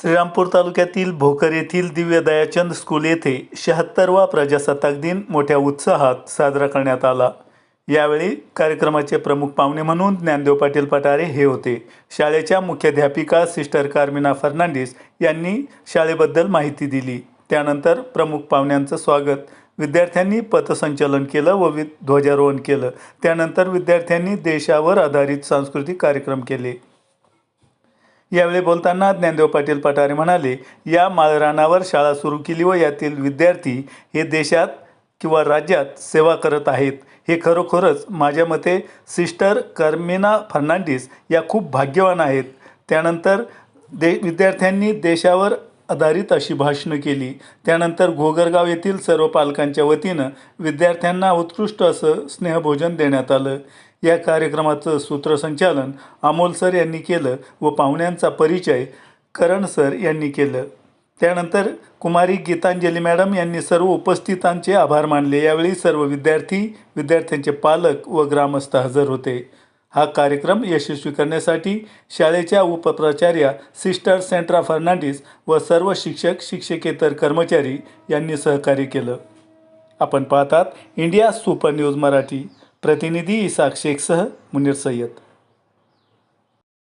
श्रीरामपूर तालुक्यातील भोकर येथील दिव्य दयाचंद स्कूल येथे शहात्तरवा प्रजासत्ताक दिन मोठ्या उत्साहात साजरा करण्यात आला. यावेळी कार्यक्रमाचे प्रमुख पाहुणे म्हणून ज्ञानदेव पाटील पटारे हे होते. शाळेच्या मुख्याध्यापिका सिस्टर कार्मिना फर्नांडिस यांनी शाळेबद्दल माहिती दिली. त्यानंतर प्रमुख पाहुण्यांचं स्वागत. विद्यार्थ्यांनी पथसंचलन केलं व वि ध्वजारोहण केलं. त्यानंतर विद्यार्थ्यांनी देशावर आधारित सांस्कृतिक कार्यक्रम केले. यावेळी बोलताना ज्ञानदेव पाटील पठारे म्हणाले या माळरानावर शाळा सुरू केली व यातील विद्यार्थी हे देशात किंवा राज्यात सेवा करत आहेत. हे खरोखरच माझ्या मते सिस्टर कर्मिना फर्नांडिस या खूप भाग्यवान आहेत. त्यानंतर दे विद्यार्थ्यांनी देशावर आधारित अशी भाषणं केली. त्यानंतर घोगरगाव येथील सर्व पालकांच्या वतीनं विद्यार्थ्यांना उत्कृष्ट असं स्नेहभोजन देण्यात आलं. या कार्यक्रमाचं सूत्रसंचालन अमोल सर यांनी केलं व पाहुण्यांचा परिचय करण सर यांनी केलं. त्यानंतर कुमारी गीतांजली मॅडम यांनी सर्व उपस्थितांचे आभार मानले. यावेळी सर्व विद्यार्थी विद्यार्थ्यांचे पालक व ग्रामस्थ हजर होते. हा कार्यक्रम यशस्वी करण्यासाठी शाळेच्या उपप्राचार्या सिस्टर सेंट्रा फर्नांडिस व सर्व शिक्षक शिक्षकेतर कर्मचारी यांनी सहकार्य केलं. आपण पाहतात इंडिया सुपर न्यूज मराठी. प्रतिनिधी इसाक शेखसह मुनीर सय्यद.